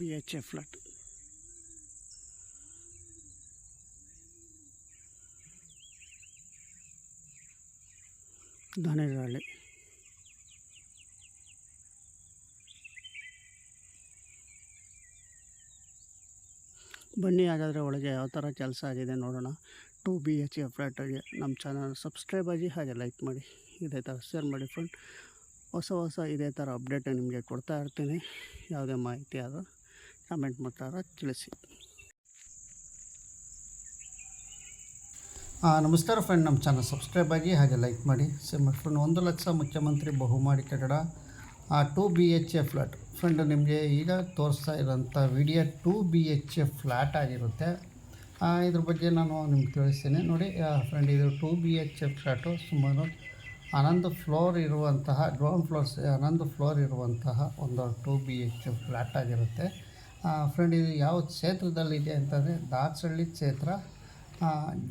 B H A flat. Danerahalli ಬನ್ನಿ ಹಾಗಾದರೆ ಒಳಗೆ ಯಾವ ಥರ ಕೆಲಸ ಆಗಿದೆ ನೋಡೋಣ. ಟು ಬಿ ಎಚ್ ಎ ಫ್ಲ್ಯಾಟಿಗೆ ನಮ್ಮ ಚಾನಲ್ ಸಬ್ಸ್ಕ್ರೈಬ್ ಆಗಿ ಹಾಗೆ ಲೈಕ್ ಮಾಡಿ. ಇದೇ ಥರ ಶೇರ್ ಮಾಡಿ ಫ್ರೆಂಡ್. ಹೊಸ ಹೊಸ ಇದೇ ಥರ ಅಪ್ಡೇಟ್ ನಿಮಗೆ ಕೊಡ್ತಾ ಇರ್ತೀನಿ. ಯಾವುದೇ ಮಾಹಿತಿ ಆದರೂ ಕಮೆಂಟ್ ಮುಖಾಂತರ ತಿಳಿಸಿ. ನಮಸ್ಕಾರ ಫ್ರೆಂಡ್ ನಮ್ಮ ಚಾನಲ್ ಸಬ್ಸ್ಕ್ರೈಬ್ ಆಗಿ ಹಾಗೆ ಲೈಕ್ ಮಾಡಿ. ಸೇಮ್ ಫ್ರೆಂಡ್ ಒಂದು ಲಕ್ಷ ಮುಖ್ಯಮಂತ್ರಿ ಬಹುಮಾಡಿ ಕಟ್ಟಡ two B H A flat friend ನಿಮಗೆ ಈಗ ತೋರಿಸ್ತಾ ಇರೋಂಥ video two B H A flat ಆಗಿರುತ್ತೆ. ಆ, ಇದ್ರ ಬಗ್ಗೆ ನಾನು ನಿಮ್ಗೆ ತಿಳಿಸ್ತೀನಿ. ನೋಡಿ ಫ್ರೆಂಡ್ ಇದು two B H A flat ಸುಮಾರು ಹನ್ನೊಂದು ಫ್ಲೋರ್ ಇರುವಂತಹ ಗ್ರೌಂಡ್ ಫ್ಲೋರ್ಸ್ ಹನ್ನೊಂದು ಫ್ಲೋರ್ ಇರುವಂತಹ ಒಂದು two B H A flat ಆಗಿರುತ್ತೆ. ಫ್ರೆಂಡ್ ಇದು ಯಾವ ಕ್ಷೇತ್ರದಲ್ಲಿದೆ ಅಂತಂದರೆ ದಾಸಹಳ್ಳಿ ಕ್ಷೇತ್ರ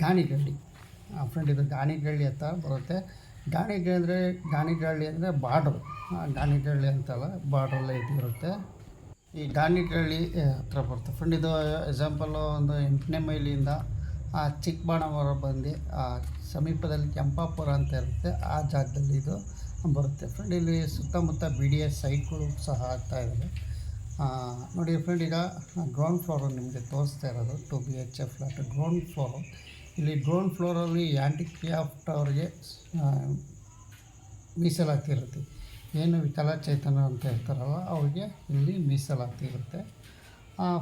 ಗಾಣಿಗಳ್ಳಿ. ಫ್ರೆಂಡ್ ಇದು ಗಾಣಿಗಳ್ಳಿ ಅಂತ ಬರುತ್ತೆ. ಗಾಣಿಗಳ್ಳಿ ಅಂದರೆ ಗಾಣಿಗಳ್ಳಿ ಅಂದರೆ ಬಾರ್ಡ್ರು. ಗಾಣಿಗಳ್ಳಿ ಅಂತಲ್ಲ, ಬಾರ್ಡ್ರಲ್ಲೇ ಇದಿರುತ್ತೆ ಈ ಗಾಣಿಗಳ್ಳಿ ಹತ್ರ ಬರುತ್ತೆ. ಫ್ರೆಂಡ್ ಇದು ಎಕ್ಸಾಂಪಲ್ಲು ಒಂದು ಎಂಟನೇ ಮೈಲಿಯಿಂದ ಆ ಚಿಕ್ಕಬಾಣವರ ಬಂದು, ಆ ಸಮೀಪದಲ್ಲಿ ಕೆಂಪಾಪುರ ಅಂತ ಇರುತ್ತೆ. ಆ ಜಾಗದಲ್ಲಿ ಇದು ಬರುತ್ತೆ. ಫ್ರೆಂಡ್ ಇಲ್ಲಿ ಸುತ್ತಮುತ್ತ ಬಿ ಡಿ ಎಸ್ ಸೈಟ್ಗಳು ಸಹ ಆಗ್ತಾ ನೋಡಿ ಫ್ರೆಂಡ್ ಈಗ ಗ್ರೌಂಡ್ ಫ್ಲೋರು ನಿಮಗೆ ತೋರಿಸ್ತಾ ಇರೋದು two B H F flat ground floor ಇಲ್ಲಿ ಗ್ರೌಂಡ್ ಫ್ಲೋರಲ್ಲಿ ಆ್ಯಂಟಿಕ್ರಾಫ್ಟ್ ಅವ್ರಿಗೆ ಆ, ಮೀಸಲಾತಿ ಇರುತ್ತೆ. ಏನು ವಿಕಲಚೇತನ ಅಂತ ಇರ್ತಾರಲ್ಲ ಅವರಿಗೆ ಇಲ್ಲಿ ಮೀಸಲಾತಿ ಇರುತ್ತೆ.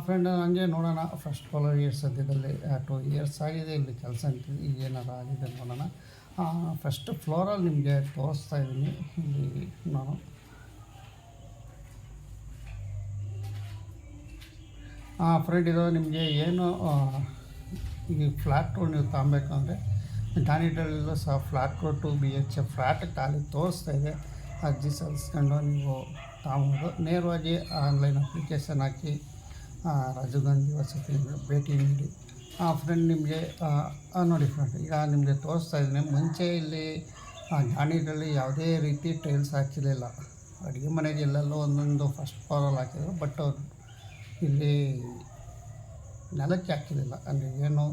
ಫ್ರೆಂಡ್ ಹಂಗೆ ನೋಡೋಣ ಫಸ್ಟ್ ಫ್ಲೋರ್ ಇಯರ್ಸ್ ಸದ್ಯದಲ್ಲಿ ಟು ಇಯರ್ಸ್ ಆಗಿದೆ ಇಲ್ಲಿ ಕೆಲಸ ಈಗ ಏನಾರು ಆಗಿದೆ ನೋಡೋಣ. ಫಸ್ಟ್ ಫ್ಲೋರಲ್ಲಿ ನಿಮಗೆ ತೋರಿಸ್ತಾ ಇದ್ದೀನಿ. ಇಲ್ಲಿ ನಾನು ಫ್ರೆಂಡ್ ಇದು ನಿಮಗೆ ಏನು ಈ ಫ್ಲ್ಯಾಟು ನೀವು ತಗೊಬೇಕಂದ್ರೆ ಗಾಣಿಗಳಲ್ಲೂ ಸಹ ಫ್ಲ್ಯಾಟ್ಗಳು ಟು ಬಿ ಎಚ್ ಫ್ಲ್ಯಾಟ್ ಖಾಲಿ ತೋರಿಸ್ತಾ ಇದೆ. ಅರ್ಜಿ ಸಲ್ಲಿಸ್ಕೊಂಡು ನೀವು ತಗೊಬೋದು. ನೇರವಾಗಿ ಆನ್ಲೈನ್ ಅಪ್ಲಿಕೇಶನ್ ಹಾಕಿ ರಾಜೀವ್ ಗಾಂಧಿ ವಸತಿ ಭೇಟಿ ನೀಡಿ. ಆ ಫ್ರೆಂಡ್ ನಿಮಗೆ ನೋಡಿ ಫ್ರೆಂಡ್ ಈಗ ನಿಮಗೆ ತೋರಿಸ್ತಾ ಇದ್ದೀನಿ. ಮುಂಚೆ ಇಲ್ಲಿ ಜಾಣಿಗಳಲ್ಲಿ ಯಾವುದೇ ರೀತಿ ಟೈಲ್ಸ್ ಹಾಕಿರಲಿಲ್ಲ. ಅಡುಗೆ ಮನೆಗೆ ಎಲ್ಲೆಲ್ಲೋ ಒಂದೊಂದು ಫಸ್ಟ್ ಫ್ಲೋರಲ್ಲಿ ಹಾಕಿದ್ರು ಬಟ್ ಇಲ್ಲಿ ನೆಲಕ್ಕೆ ಹಾಕಿರಲಿಲ್ಲ. ಅಂದರೆ ಏನು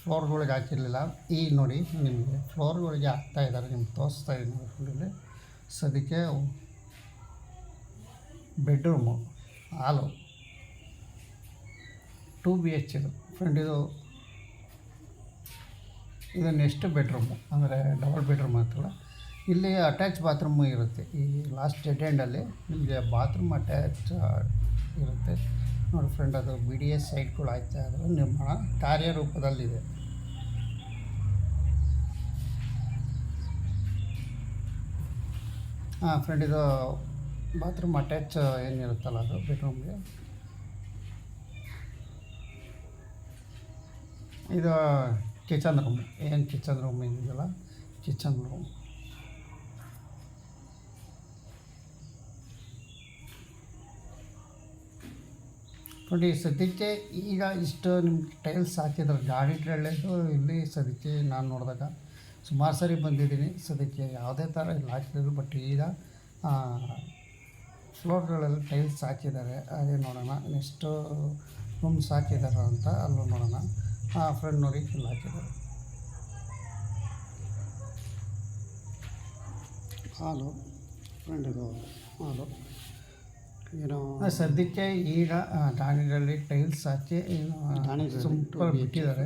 ಫ್ಲೋರ್ಗಳಿಗೆ ಹಾಕಿರಲಿಲ್ಲ. ಈ ನೋಡಿ ನಿಮಗೆ ಫ್ಲೋರ್ಗಳಿಗೆ ಹಾಕ್ತಾ ಇದ್ದಾರೆ, ನಿಮ್ಗೆ ತೋರಿಸ್ತಾ ಇದ್ದೀನಿ ಇಲ್ಲಿ. ಸದ್ಯಕ್ಕೆ bedroom hall two B H ಇದು. ಫ್ರೆಂಡ್ ಇದು ಇದು ನೆಕ್ಸ್ಟ್ ಬೆಡ್ರೂಮು ಅಂದರೆ ಡಬಲ್ ಬೆಡ್ರೂಮ್ ಆಗ್ತಲ್ಲ ಇಲ್ಲಿ ಅಟ್ಯಾಚ್ ಬಾತ್ರೂಮು ಇರುತ್ತೆ. ಈ ಲಾಸ್ಟ್ ಎಂಡಲ್ಲಿ ನಿಮಗೆ ಬಾತ್ರೂಮ್ ಅಟ್ಯಾಚ್ ಇರುತ್ತೆ. ನೋಡಿ ಫ್ರೆಂಡ್ ಅದು ಬಿ ಡಿ ಎಸ್ ಸೈಟ್ಗಳು ಆಯ್ತಾ? ನಿರ್ಮಾಣ ಕಾರ್ಯ ರೂಪದಲ್ಲಿದೆ ಹಾಂ ಫ್ರೆಂಡ್ ಇದು ಬಾತ್ರೂಮ್ ಅಟ್ಯಾಚ್ ಏನಿರುತ್ತಲ್ಲ ಅದು ಬೆಡ್ರೂಮ್ಗೆ ಇದು ಕಿಚನ್ ರೂಮ್ ಏನು ಕಿಚನ್ ರೂಮ್ ಏನಿದೆಯಲ್ಲ? ಕಿಚನ್ ರೂಮ್ ನೋಡಿ ಸದ್ಯಕ್ಕೆ ಈಗ ಇಷ್ಟು ನಿಮ್ಗೆ ಟೈಲ್ಸ್ ಹಾಕಿದ್ರು. ಗಾಡಿ ಟ್ರೈಲೆದು ಇಲ್ಲಿ ಸದ್ಯಕ್ಕೆ ನಾನು ನೋಡಿದಾಗ ಸುಮಾರು ಸರಿ ಬಂದಿದ್ದೀನಿ. ಸದ್ಯಕ್ಕೆ ಯಾವುದೇ ಥರ ಇಲ್ಲಿ ಹಾಕಿದ್ರು ಬಟ್ ಈಗ ಫ್ಲೋರ್ಗಳಲ್ಲಿ ಟೈಲ್ಸ್ ಹಾಕಿದ್ದಾರೆ. ಹಾಗೆ ನೋಡೋಣ, ನೆಕ್ಸ್ಟು ರೂಮ್ಸ್ ಹಾಕಿದ್ದಾರೆ ಅಂತ ಅಲ್ಲೂ ನೋಡೋಣ. ಫ್ರೆಂಡ್ ನೋಡಿ ಇಲ್ಲಿ ಹಾಕಿದ್ದಾರೆ. ಹಾಲು ಫ್ರೆಂಡ್ ಇದು. ಹಾಲು ಏನೋ ಸದ್ಯಕ್ಕೆ ಈಗ ಠಾಣೆಗಳಲ್ಲಿ ಟೈಲ್ಸ್ ಹಾಕಿ ಸಿಂಪಲ್ ಬಿಟ್ಟಿದ್ದಾರೆ.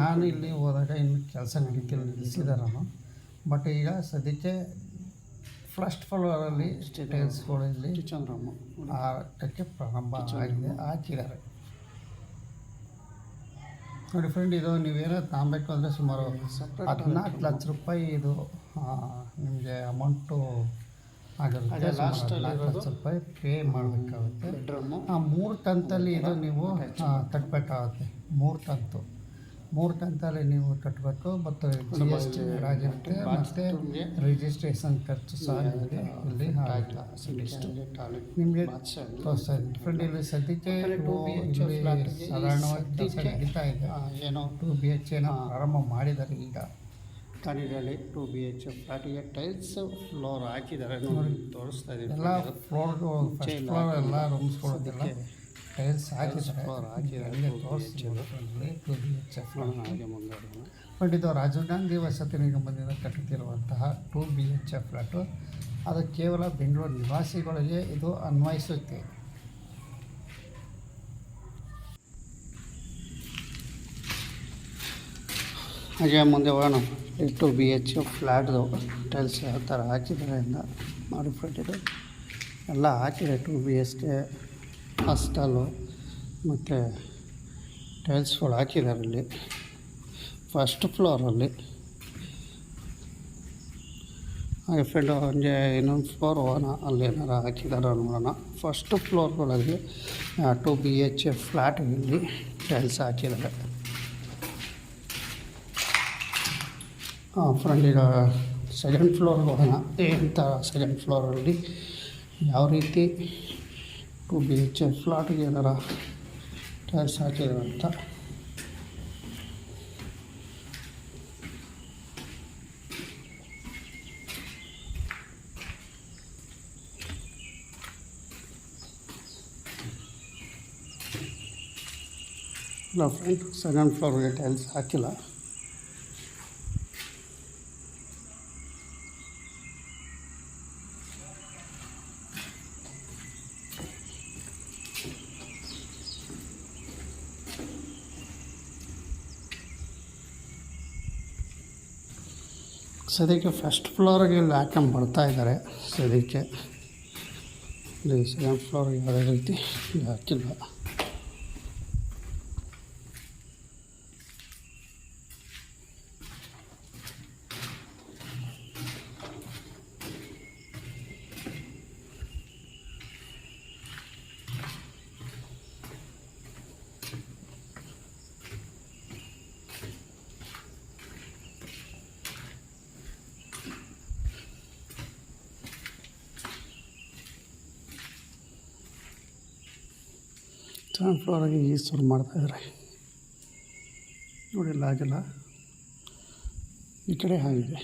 ನಾನು ಇಲ್ಲಿ ಹೋದಾಗ ಇನ್ನು ಕೆಲಸ ನಡೀತಿಲ್ಲ ನಿಲ್ಲಿಸಿದಾರನು ಬಟ್ ಈಗ ಸದ್ಯಕ್ಕೆ ಫಸ್ಟ್ ಫ್ಲೋರಲ್ಲಿ ಟೈಲ್ಸ್ಗಳಲ್ಲಿ ಚಂದ್ರಮ್ಮ ರೂಮು ಹಾಕಕ್ಕೆ ಪ್ರಾರಂಭ ಆಗಿದೆ ಹಾಕಿದ್ದಾರೆ. ನೋಡಿ ಫ್ರೆಂಡ್ ಇದು ನೀವೇನೋ ತಾಂಬೇಕು ಅಂದರೆ ಸುಮಾರು ಹದಿನಾಲ್ಕು ಲಕ್ಷ ರೂಪಾಯಿ ಇದು ನಿಮಗೆ ಅಮೌಂಟು ಆಗಿರುತ್ತೆ ಲಾಸ್ಟ್ ಲಕ್ಷ ರೂಪಾಯಿ ಪೇ ಮಾಡಬೇಕಾಗುತ್ತೆ. ಆ ಮೂರು ಕಂತಲ್ಲಿ ಇದು ನೀವು ಕಟ್ಟಬೇಕಾಗುತ್ತೆ ಮೂರು ಕಂತು ಮೂರು ಕಂತಲ್ಲಿ ನೀವು ಕಟ್ಟಬೇಕು ಮತ್ತು ಜಿ ಎಸ್ ಟಿ ಆಗಿರುತ್ತೆ ಮತ್ತು ರಿಜಿಸ್ಟ್ರೇಷನ್ ಖರ್ಚು ಸಹ ಇದೆ ಇಲ್ಲಿ ನಿಮಗೆ ಇಲ್ಲಿ ಸದ್ಯಕ್ಕೆ ಇಲ್ಲಿ ಸಾಧಾರಣವಾಗಿ ಕೆಲಸ ನಡೀತಾ ಇದೆ. ಏನೋ ಟು ಬಿ ಎಚ್ ಏನೋ ಆರಂಭ ಮಾಡಿದ್ದಾರೆ ಈಗ. ಕಣಿಡಳ್ಳಿ ಟು ಬಿ ಎಚ್ ಫ್ಲಾಟಿಗೆ ಟೈಲ್ಸ್ ಫ್ಲೋರ್ ಹಾಕಿದ್ದಾರೆ. ನೋಡಿ ತೋರಿಸ್ತಾ ಇದ್ದೀನಿ ಎಲ್ಲ ಫ್ಲೋರ್ ಫಸ್ಟ್ ಫ್ಲೋರ್ ಎಲ್ಲ ರೂಮ್ಸ್ ರೂಮ್ಸ್ಗಳಿಗೆಲ್ಲ ಟೈಲ್ಸ್ ಹಾಕಿದ್ದಾರೆ. ಫ್ಲೋರ್ ಹಾಕಿದ್ದಾರೆ, ತೋರಿಸ್ತೀನಿ 2 ತೋರಿಸ್ಬೋದು ಟು ಬಿ ಎಚ್ ಎಫ್ ಹಾಗೆ ಮುಂದೆ ಬಟ್ ಇದು ರಾಜೀವ್ ಗಾಂಧಿ ವಸತಿ ನಿಗಮದಿಂದ ಕಟ್ಟುತ್ತಿರುವಂತಹ two B H F flat ಅದು ಕೇವಲ ಬೆಂಗಳೂರು ನಿವಾಸಿಗಳಿಗೆ ಇದು ಅನ್ವಯಿಸುತ್ತೆ. ಹಾಗೆ ಮುಂದೆ ಹೋಗೋಣ. ಟು ಬಿ ಎಚ್ ಫ್ಲ್ಯಾಟ್ದು ಟೈಲ್ಸ್ ಯಾವ ಥರ ಹಾಕಿದ್ದಾರೆ ಅಂತ ಇದು ಎಲ್ಲ ಹಾಕಿದೆ two B H K hostel ಮತ್ತು ಟೈಲ್ಸ್ಗಳು ಹಾಕಿದ್ದಾರೆ ಇಲ್ಲಿ ಫಸ್ಟ್ ಫ್ಲೋರಲ್ಲಿ. ಹಾಗೆ ಫ್ರೆಂಡ್ ಹಂಗೆ ಇನ್ನೊಂದು ಫ್ಲೋರ್ ಹೋಗೋಣ ಅಲ್ಲಿ ಏನಾರು ಹಾಕಿದಾರ ನೋಡೋಣ. ಫಸ್ಟ್ ಫ್ಲೋರ್ಗಳಲ್ಲಿ ಟು ಬಿ ಎಚ್ ಫ್ಲ್ಯಾಟ್ಗಳಲ್ಲಿ ಟೈಲ್ಸ್ ಹಾಕಿದ್ದಾರೆ. ಫ್ರೆಂಡ್ ಈಗ ಸೆಕೆಂಡ್ ಫ್ಲೋರ್ಗೆ ಹೋಗೋಣ. ಎಂಥ ಸೆಕೆಂಡ್ ಫ್ಲೋರಲ್ಲಿ ಯಾವ ರೀತಿ ಟು ಬಿ ಎಚ್ ಫ್ಲಾಟ್ಗೆ ಏನಾರ ಟೈಲ್ಸ್ ಹಾಕಿದ್ರು ಅಂತ. ಇಲ್ಲ ಫ್ರೆಂಡ್ ಸೆಕೆಂಡ್ ಫ್ಲೋರ್ಗೆ ಟೈಲ್ಸ್ ಹಾಕಿಲ್ಲ. ಸದ್ಯಕ್ಕೆ ಫಸ್ಟ್ ಫ್ಲೋರಿಗೆ ಇಲ್ಲಿ ಹಾಕೊಂಡು ಬರ್ತಾ ಇದ್ದಾರೆ ಸದ್ಯಕ್ಕೆ. ಇಲ್ಲಿ ಸೆಕೆಂಡ್ ಫ್ಲೋರಿಗೆ ಯಾವುದೇ ರೀತಿ ಹಾಕಿಲ್ಲ ಸೆಕೆಂಡ್ ಫ್ಲೋರಾಗಿ ಈ ಶುರು ಮಾಡ್ತಾಯಿದ್ದಾರೆ ನೋಡಿ ಇಲ್ಲಿ ಆಗಿಲ್ಲ. ಈ ಕಡೆ ಆಗಿದೆ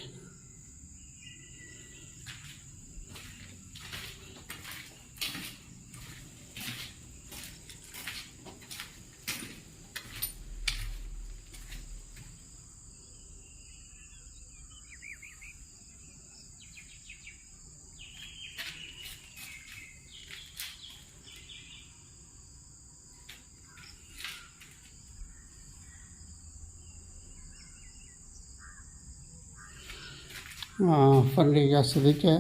ಫಂಡ್ ಈಗ ಸದ್ಯಕ್ಕೆ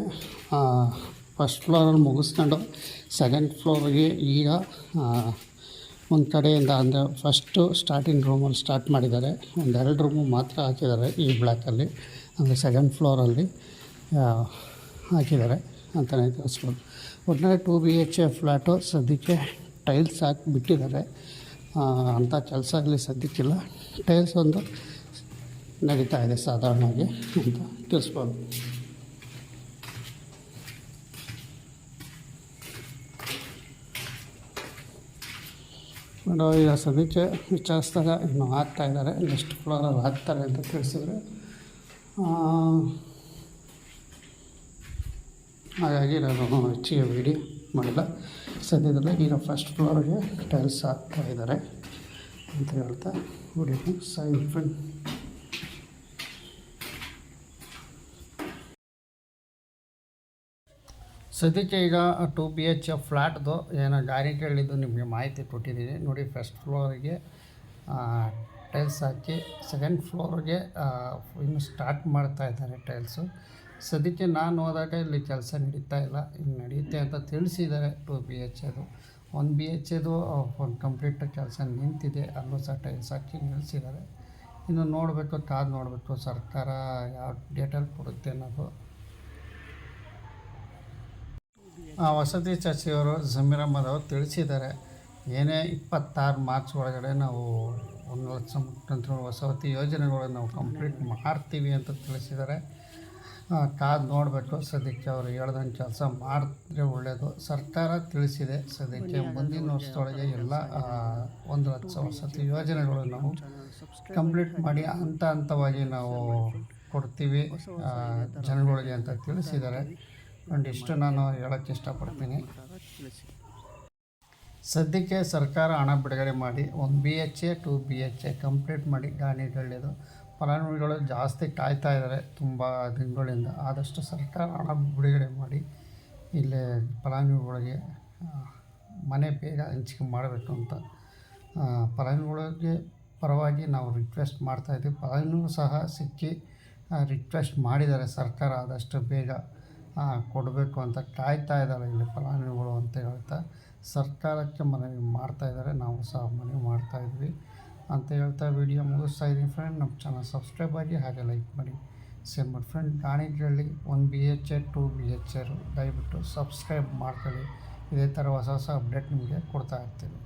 ಫಸ್ಟ್ ಫ್ಲೋರಲ್ಲಿ ಮುಗಿಸ್ಕೊಂಡು ಸೆಕೆಂಡ್ ಫ್ಲೋರ್ಗೆ ಈಗ ಒಂದು ಕಡೆಯಿಂದ ಅಂದರೆ ಫಸ್ಟು ಸ್ಟಾರ್ಟಿಂಗ್ ರೂಮಲ್ಲಿ ಸ್ಟಾರ್ಟ್ ಮಾಡಿದ್ದಾರೆ. ಒಂದೆರಡು ರೂಮು ಮಾತ್ರ ಹಾಕಿದ್ದಾರೆ ಈ ಬ್ಲ್ಯಾಕಲ್ಲಿ ಅಂದರೆ ಸೆಕೆಂಡ್ ಫ್ಲೋರಲ್ಲಿ ಹಾಕಿದ್ದಾರೆ ಅಂತಲೇ ತಿಳಿಸ್ಬೋದು. ಒಟ್ಟಿನಲ್ಲಿ two B H A flat ಸದ್ಯಕ್ಕೆ ಟೈಲ್ಸ್ ಹಾಕಿ ಬಿಟ್ಟಿದ್ದಾರೆ ಅಂಥ ಕೆಲಸ ಇಲ್ಲಿ ಸದ್ಯಕ್ಕಿಲ್ಲ. ಟೈಲ್ಸ್ ಒಂದು ನಡೀತಾ ಇದೆ ಸಾಧಾರಣವಾಗಿ ಅಂತ ತಿಳಿಸ್ಬೋದು. ನೋಡೋ, ಈಗ ಸದ್ಯಕ್ಕೆ ವಿಚಾರಿಸಿದಾಗ ಇನ್ನು ಆಗ್ತಾ ಇದ್ದಾರೆ ನೆಕ್ಸ್ಟ್ ಫ್ಲೋರಲ್ಲಿ ಹಾಕ್ತಾರೆ ಅಂತ ತಿಳಿಸಿದ್ರೆ. ಹಾಗಾಗಿ ನಾನು ಹೆಚ್ಚಿಗೆ ವೀಡಿ ಮಾಡಿಲ್ಲ. ಸದ್ಯದಲ್ಲೇ ಈಗ ಫಸ್ಟ್ ಫ್ಲೋರ್ಗೆ ಟೈಲ್ಸ್ ಹಾಕ್ತಾ ಇದ್ದಾರೆ ಅಂತ ಹೇಳ್ತಾ ವಿಡಿಯೋ ಸೈನ್ ಫ್ರೆಂಡ್ ಸದ್ಯಕ್ಕೆ ಈಗ ಟು ಬಿ ಎಚ್ ಎಫ್ ಫ್ಲ್ಯಾಟ್ದು ಏನೋ ಗ್ಯಾರಂಟಿಗಳಿದ್ದು ನಿಮಗೆ ಮಾಹಿತಿ ಕೊಟ್ಟಿದ್ದೀನಿ. ನೋಡಿ ಫಸ್ಟ್ ಫ್ಲೋರಿಗೆ ಟೈಲ್ಸ್ ಹಾಕಿ ಸೆಕೆಂಡ್ ಫ್ಲೋರ್ಗೆ ಇನ್ನು ಸ್ಟಾರ್ಟ್ ಮಾಡ್ತಾ ಇದ್ದಾರೆ ಟೈಲ್ಸು ಸದ್ಯಕ್ಕೆ ನಾನು ಹೋದಾಗ ಇಲ್ಲಿ ಕೆಲಸ ನಡೀತಾ ಇಲ್ಲ. ಇನ್ನು ನಡೆಯುತ್ತೆ ಅಂತ ತಿಳಿಸಿದ್ದಾರೆ ಟು ಬಿ ಎಚ್ ಎದು ಒಂದು ಬಿ ಎಚ್ ಎದು ಒಂದು ಕಂಪ್ಲೀಟ್ ಕೆಲಸ ನಿಂತಿದೆ. ಅಲ್ಲೂ ಸಹ ಟೈಲ್ಸ್ ಹಾಕಿ ನಿಲ್ಲಿಸಿದ್ದಾರೆ. ಇನ್ನು ನೋಡಬೇಕು, ಕಾದು ನೋಡಬೇಕು ಸರ್ಕಾರ ಯಾವ ಡೇಟಲ್ಲಿ ಕೊಡುತ್ತೆ ಅನ್ನೋದು ಆ ವಸತಿ ಸಚಿವರು ಜಮೀರ್ ಅಹಮದ್ ಅವರು ತಿಳಿಸಿದ್ದಾರೆ ಏನೇ ಇಪ್ಪತ್ತಾರು ಮಾರ್ಚ್ ಒಳಗಡೆ ನಾವು ಒಂದು ಲಕ್ಷ ಮುಖ್ಯಮಂತ್ರಿ ವಸತಿ ಯೋಜನೆಗಳನ್ನು ನಾವು ಕಂಪ್ಲೀಟ್ ಮಾಡ್ತೀವಿ ಅಂತ ತಿಳಿಸಿದ್ದಾರೆ. ಕಾದು ನೋಡಬೇಕು ಸದ್ಯಕ್ಕೆ ಅವರು ಹೇಳ್ದಂಗೆ ಕೆಲಸ ಮಾಡಿದ್ರೆ ಒಳ್ಳೆಯದು ಸರ್ಕಾರ ತಿಳಿಸಿದೆ ಸದ್ಯಕ್ಕೆ ಮುಂದಿನ ವರ್ಷದೊಳಗೆ ಎಲ್ಲ ಒಂದು ಲಕ್ಷ ವಸತಿ ಯೋಜನೆಗಳು ನಾವು ಕಂಪ್ಲೀಟ್ ಮಾಡಿ ಹಂತ ಹಂತವಾಗಿ ನಾವು ಕೊಡ್ತೀವಿ. ಜನಗಳಿಗೆ ಅಂತ ತಿಳಿಸಿದ್ದಾರೆ. ಒಂದು ಇಷ್ಟು ನಾನು ಹೇಳೋಕ್ಕೆ ಇಷ್ಟಪಡ್ತೀನಿ. ಸದ್ಯಕ್ಕೆ ಸರ್ಕಾರ ಹಣ ಬಿಡುಗಡೆ ಮಾಡಿ, ಒಂದು B H A two B H A complete ಮಾಡಿ ಗಾಣಿಗಳಿದು ಫಲಾನುಭವಿಗಳು ಜಾಸ್ತಿ ಕಾಯ್ತಾ ಇದ್ದಾರೆ ತುಂಬ ದಿನಗಳಿಂದ. ಆದಷ್ಟು ಸರ್ಕಾರ ಹಣ ಬಿಡುಗಡೆ ಮಾಡಿ ಇಲ್ಲೇ ಫಲಾನುಭವಿಗಳಿಗೆ ಮನೆ ಬೇಗ ಹಂಚಿಕೆ ಮಾಡಬೇಕು ಅಂತ. ಫಲಾನುಭವಿಗಳಿಗೆ ಪರವಾಗಿ ನಾವು ರಿಕ್ವೆಸ್ಟ್ ಮಾಡ್ತಾಯಿದ್ದೀವಿ ಫಲಾನುಭವಿ ಸಹ ಸಿಕ್ಕಿ ರಿಕ್ವೆಸ್ಟ್ ಮಾಡಿದ್ದಾರೆ. ಸರ್ಕಾರ ಆದಷ್ಟು ಬೇಗ ಕೊಡಬೇಕು ಅಂತ ಕಾಯ್ತಾ ಇದ್ದಾರೆ ಇಲ್ಲಿ ಫಲಾನುಭವಿಗಳು ಅಂತ ಹೇಳ್ತಾ ಸರ್ಕಾರಕ್ಕೆ ಮನವಿ ಮಾಡ್ತಾ ಇದ್ದಾರೆ. ನಾವು ಸಹ ಮನವಿ ಮಾಡ್ತಾ ಇದ್ವಿ ಅಂತ ಹೇಳ್ತಾ ವಿಡಿಯೋ ಮುಗಿಸ್ತಾ ಇದ್ದೀನಿ ಫ್ರೆಂಡ್ ನಮ್ಮ ಚಾನಲ್ ಸಬ್ಸ್ಕ್ರೈಬ್ ಆಗಿ ಹಾಗೆ ಲೈಕ್ ಮಾಡಿ. ಶೇರ್ ಮಾಡಿ friend ಗಾಣಿಗಳಲ್ಲಿ one B H A two B H ಎರು ದಯವಿಟ್ಟು ಸಬ್ಸ್ಕ್ರೈಬ್ ಮಾಡ್ಕೊಳ್ಳಿ. ಇದೇ ಥರ ಹೊಸ ಹೊಸ ಅಪ್ಡೇಟ್ ನಿಮಗೆ ಕೊಡ್ತಾ ಇರ್ತೀನಿ.